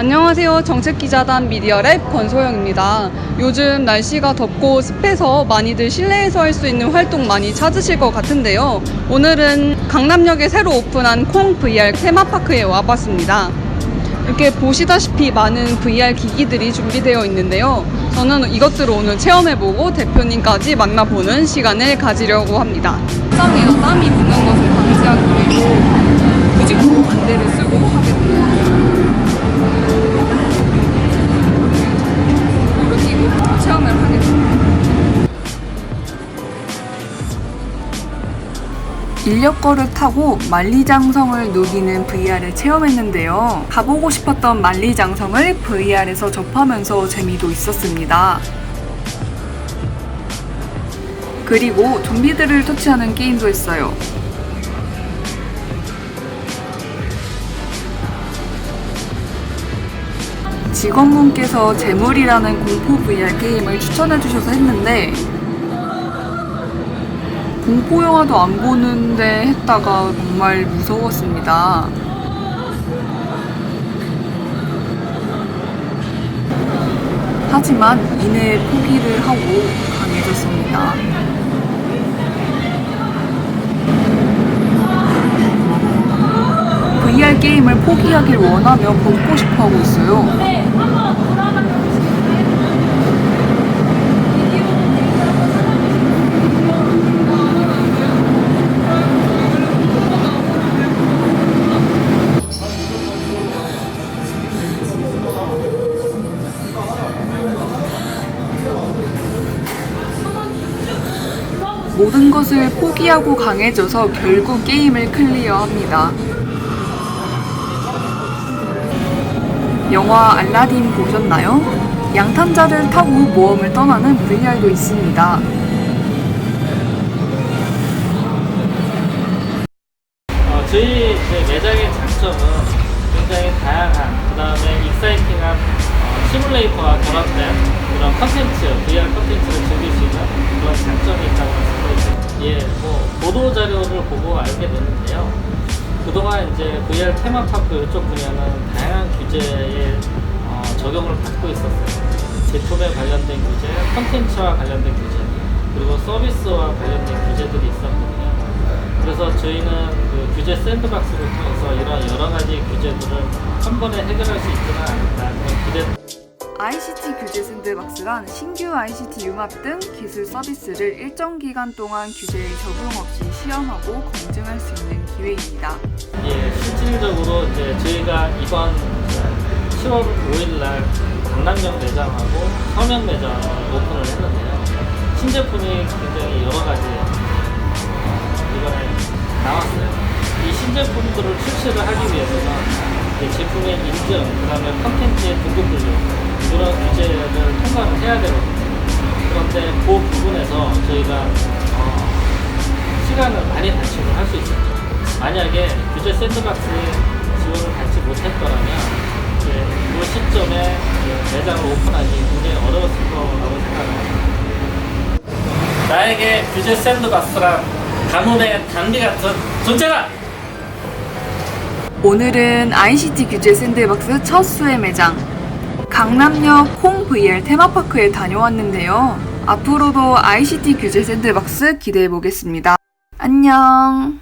안녕하세요. 정책기자단 미디어랩 권소영입니다. 요즘 날씨가 덥고 습해서 많이들 실내에서 할 수 있는 활동 많이 찾으실 것 같은데요. 오늘은 강남역에 새로 오픈한 콩 VR 테마파크에 와봤습니다. 이렇게 보시다시피 많은 VR 기기들이 준비되어 있는데요. 저는 이것들을 오늘 체험해보고 대표님까지 만나보는 시간을 가지려고 합니다. 땀이요. 땀이 묻는 것을 방지하기 위해 무직으로 안대를 쓰 인력거를 타고 만리장성을 누비는 VR을 체험했는데요. 가보고 싶었던 만리장성을 VR에서 접하면서 재미도 있었습니다. 그리고 좀비들을 터치하는 게임도 했어요. 직원분께서 재물이라는 공포 VR 게임을 추천해 주셔서 했는데 공포 영화도 안 보는데 했다가 정말 무서웠습니다. 하지만 이내 포기를 하고 강해졌습니다. VR 게임을 포기하길 원하며 벗고 싶어 하고 있어요. 모든 것을 포기하고 강해져서 결국 게임을 클리어합니다. 영화 알라딘 보셨나요? 양탄자를 타고 모험을 떠나는 VR도 있습니다. 어, 저희 매장의 장점은 굉장히 다양한, 그 다음에 익사이팅한 어, 시뮬레이터와 결합된 그런 컨텐츠, VR 컨텐츠를 즐길 보고 알게 됐는데요. 그동안 이제 VR 테마파크 이쪽 분야는 다양한 규제에 어, 적용을 받고 있었어요. 제품에 관련된 규제, 컨텐츠와 관련된 규제, 그리고 서비스와 관련된 규제들이 있었거든요. 그래서 저희는 그 규제 샌드박스를 통해서 이런 여러 가지 규제들을 한 번에 해결할 수 있지는 않을까 그런 기대. ICT 규제 샌드박스란 신규 ICT 융합 등 기술 서비스를 일정 기간 동안 규제에 적용 없이 시험하고 검증할 수 있는 기회입니다. 예, 실질적으로 이제 저희가 이번 10월 5일 날 강남역 매장하고 서면 매장을 오픈을 했는데요. 신제품이 굉장히 여러 가지 어, 이번에 나왔어요. 이 신제품들을 출시를 하기 위해서는 제품의 인증, 그 다음에 컨텐츠의 등급 분류 이런 규제를 통과를 해야 되거든요. 그런데 그 부분에서 저희가 어, 시간을 많이 단축을 할 수 있었죠. 만약에 규제 샌드박스에 지원을 받지 못했더라면 이 시점에 매장을 오픈하기 굉장히 어려웠을 거라고 생각합니다. 나에게 규제 샌드박스란 가뭄의 단비 같은 존재다! 오늘은 ICT 규제 샌드박스 첫 수혜 매장 강남역 콩 VR 테마파크에 다녀왔는데요. 앞으로도 ICT 규제 샌드박스 기대해 보겠습니다. 안녕.